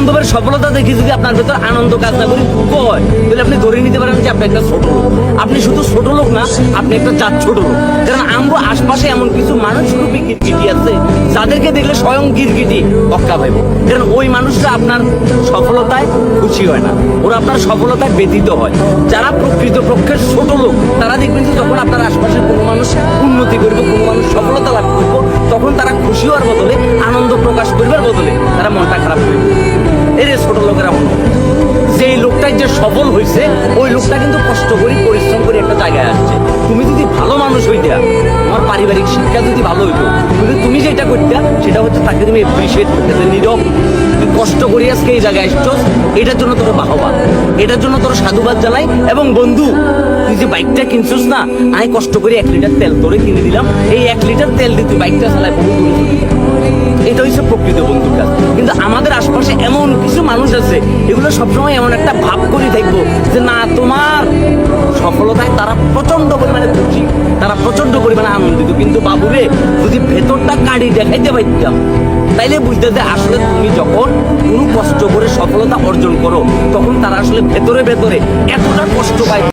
বান্ধবের সফলতা দেখে যদি আপনার ভেতর আনন্দ কাজ না করি হয় তাহলে আপনি ধরে নিতে পারেন যে আপনি একটা ছোট লোক। আপনি শুধু ছোট লোক না, আপনি একটা চার ছোট লোক। কারণ আমগো আশপাশে এমন কিছু মানুষ রূপী গিরগিটি আছে, যাদেরকে দেখলে স্বয়ং গিরগিটি অক্কা ভাইব কারণ ওই মানুষটা আপনার সফলতায় খুশি হয় না। ওরা আপনার সফলতায় ব্যতীত হয়। যারা প্রকৃত পক্ষের ছোট লোক, তারা দেখবেন যে যখন আপনার আশপাশে কোনো মানুষ উন্নতি করবে, কোনো মানুষ সফলতা লাভ করব, তখন তারা খুশি হওয়ার বদলে যে সফল হয়েছে, ওই লোকটা কিন্তু কষ্ট করে পরিশ্রম করে একটা জায়গায় আসছে তুমি যদি ভালো মানুষ হইতা, তোমার পারিবারিক শিক্ষা যদি ভালো হইতো, কিন্তু তুমি যেটা করতে, সেটা হচ্ছে তাকে তুমি এপ্রিসিয়েট করতে নীরব কষ্ট করে আজকে এই জায়গায় আসছো এটার জন্য তোর বাহবা, এটার জন্য তোর সাধুবাদ জানাই, এবং বন্ধু, তুই যে বাইকটা কিনছিস না, আমি কষ্ট করে এক লিটার তেল তোরে কিনে দিলাম, এই এক লিটার তেল দিয়ে তুই বাইকটা চালাই বহু। এটা হচ্ছে প্রকৃত বন্ধুর কাজ কিন্তু আমাদের আশপাশে এমন কিছু মানুষ আছে, এগুলো সবসময় এমন একটা ভাব করে দেখব যে না, তোমার সফলতায় তারা প্রচণ্ড পরিমাণে খুশি, তারা প্রচণ্ড পরিমাণে আনন্দিত। কিন্তু বাবুরে, যদি ভেতরটা কাড়ি দেখাইতে পারতাম, তাইলে বুঝতে যে আসলে তুমি যখন কোনো কষ্ট করে সফলতা অর্জন করো, তখন তারা আসলে ভেতরে ভেতরে এতটা কষ্ট পায়।